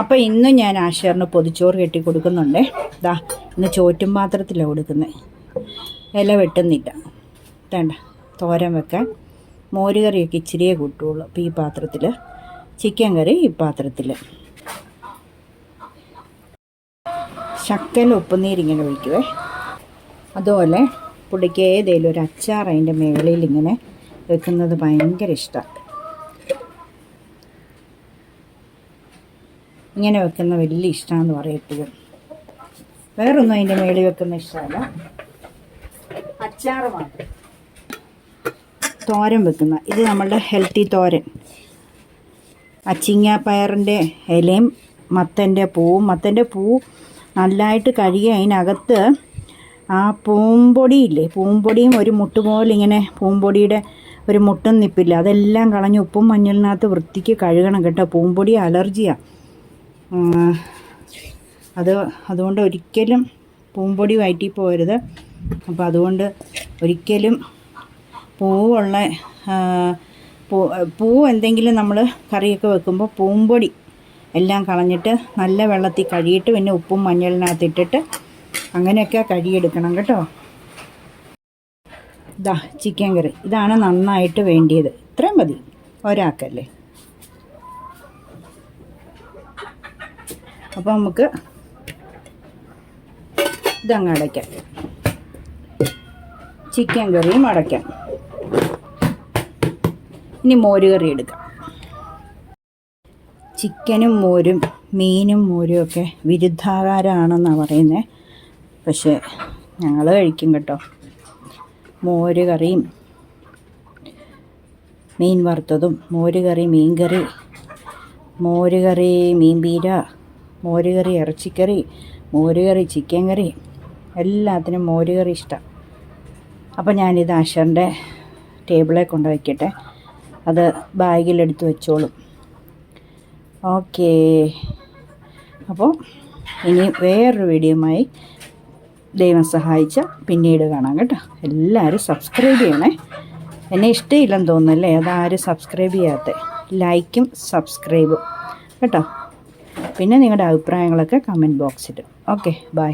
അപ്പോൾ ഇന്നും ഞാൻ ആശാറിന് പൊതിച്ചോറ് കെട്ടി കൊടുക്കുന്നുണ്ട്. ഇതാ ഇന്ന് ചോറ്റും പാത്രത്തിലാണ് കൊടുക്കുന്നത് ഇല വെട്ടുന്നില്ല. വേണ്ട തോരൻ വെക്കാൻ മോര് കറിയൊക്കെ ഇച്ചിരിയേ കൂട്ടുള്ളൂ അപ്പോൾ ഈ പാത്രത്തിൽ ചിക്കൻ കറി ഈ പാത്രത്തിൽ ശക്കല ഉപ്പുനീരിങ്ങനെ ഒഴിക്കുവേ. അതുപോലെ പുള്ളിക്ക് ഏതെങ്കിലും ഒരു അച്ചാർ അതിന്റെ മേളയിൽ ഇങ്ങനെ വെക്കുന്നത് ഭയങ്കര ഇഷ്ടമാണ് ഇങ്ങനെ വെക്കുന്ന വലിയ ഇഷ്ടമാണെന്ന് പറയും വേറൊന്നും അതിന്റെ മേളിൽ വെക്കുന്ന ഇഷ്ടമല്ല. അച്ചാറ് മാത്രം തോരൻ വെക്കുന്ന ഇത് നമ്മളുടെ ഹെൽത്തി തോരൻ. അച്ചിങ്ങ പയറിന്റെ ഇലയും മത്തന്റെ പൂവും മത്തന്റെ പൂ നല്ലതായിട്ട് കഴുകി അതിനകത്ത് ആ പൂമ്പൊടിയില്ലേ പൂമ്പൊടിയും ഒരു മുട്ട് പോലെ ഇങ്ങനെ പൂമ്പൊടിയുടെ ഒരു മുട്ടും നിപ്പില്ല? അതെല്ലാം കളഞ്ഞ് ഉപ്പും മഞ്ഞളിനകത്ത് വൃത്തിക്ക് കഴുകണം കേട്ടോ. പൂമ്പൊടി അലർജിയാണ് അത് അതുകൊണ്ട് ഒരിക്കലും പൂമ്പൊടി വയറ്റി പോകരുത്. അപ്പോൾ അതുകൊണ്ട് ഒരിക്കലും പൂവുള്ള പൂ പൂ എന്തെങ്കിലും നമ്മൾ കറിയൊക്കെ വെക്കുമ്പോൾ പൂമ്പൊടി എല്ലാം കളഞ്ഞിട്ട് നല്ല വെള്ളത്തിൽ കഴുകിയിട്ട് പിന്നെ ഉപ്പും മഞ്ഞളിനകത്ത് ഇട്ടിട്ട് അങ്ങനെയൊക്കെ കഴുകിയെടുക്കണം കേട്ടോ. ഇതാ ചിക്കൻ കറി. ഇതാണ് നന്നായിട്ട് വേണ്ടിയത്. ഇത്രയും മതി. ഒരാൾക്കല്ലേ അപ്പോൾ നമുക്ക് ഇതങ്ങ് അടയ്ക്കാം. ചിക്കൻ കറിയും അടയ്ക്കാം. ഇനി മോര് കറി എടുക്കാം. ചിക്കനും മോരും മീനും മോരും ഒക്കെ വിരുദ്ധാകാരമാണെന്നാണ് പറയുന്നത് പക്ഷേ ഞങ്ങൾ കഴിക്കും കേട്ടോ. മോര് കറിയും മീൻ വറുത്തതും മോര് കറി മീൻ കറി മോര് കറി മീൻ പീര മോര് കറി ഇറച്ചിക്കറി മോരുകറി ചിക്കൻ കറി എല്ലാത്തിനും മോരുകറി ഇഷ്ടം. അപ്പോൾ ഞാനിത് ആശറിന്റെ ടേബിളിൽ കൊണ്ട് വയ്ക്കട്ടെ അത് ബാഗിലെടുത്ത് വെച്ചോളും. ഓക്കേ. അപ്പോൾ ഇനി വേറൊരു വീഡിയോയുമായി ദൈവം സഹായിച്ച പിന്നീട് കാണാം കേട്ടോ. എല്ലാവരും സബ്സ്ക്രൈബ് ചെയ്യണേ. എന്നെ ഇഷ്ടമില്ലെന്ന് തോന്നുന്നല്ലേ അതാരും സബ്സ്ക്രൈബ് ചെയ്യാത്ത. ലൈക്കും സബ്സ്ക്രൈബും കേട്ടോ. പിന്നെ നിങ്ങളുടെ അഭിപ്രായങ്ങളൊക്കെ കമന്റ് ബോക്സിൽ ഓക്കെ ബൈ